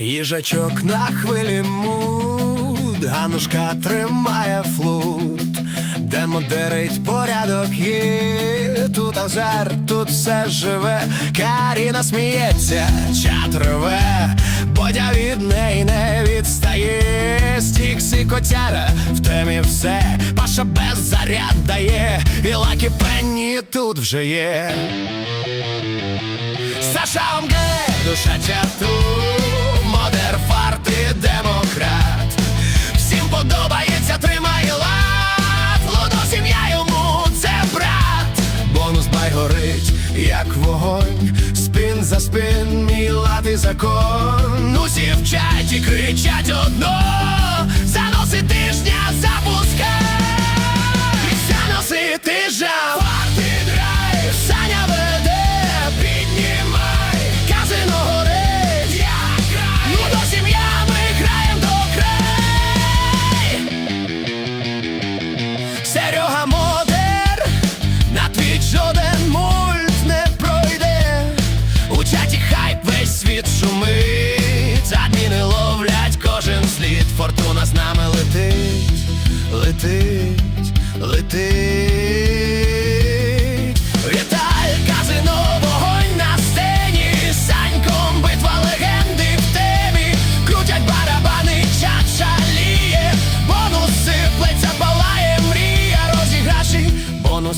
Їжачок на хвилі муд, Ганушка тримає флут, Демо дерить порядок є, тут азар, тут все живе, Каріна сміється, чат рве, Бодя від неї не відстає, Стікс і котяра, в темі все, Паша без заряд дає, і лакі пенні тут вже є. Саша Омге, душа чату, як вогонь, спин за спин, мій лати закон. Усі в чаті кричать одно,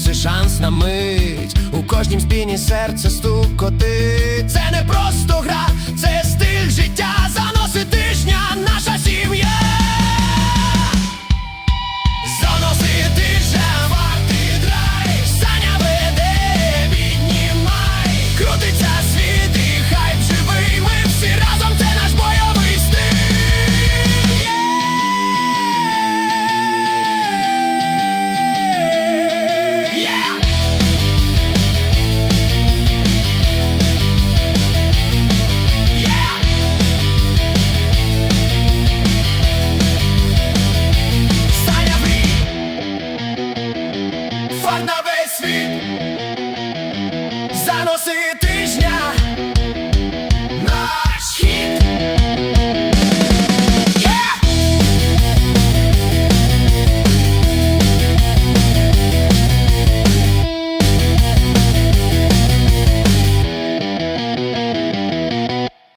бонуси шанс на мить. У кожнім спіні серце стукоти. Це не просто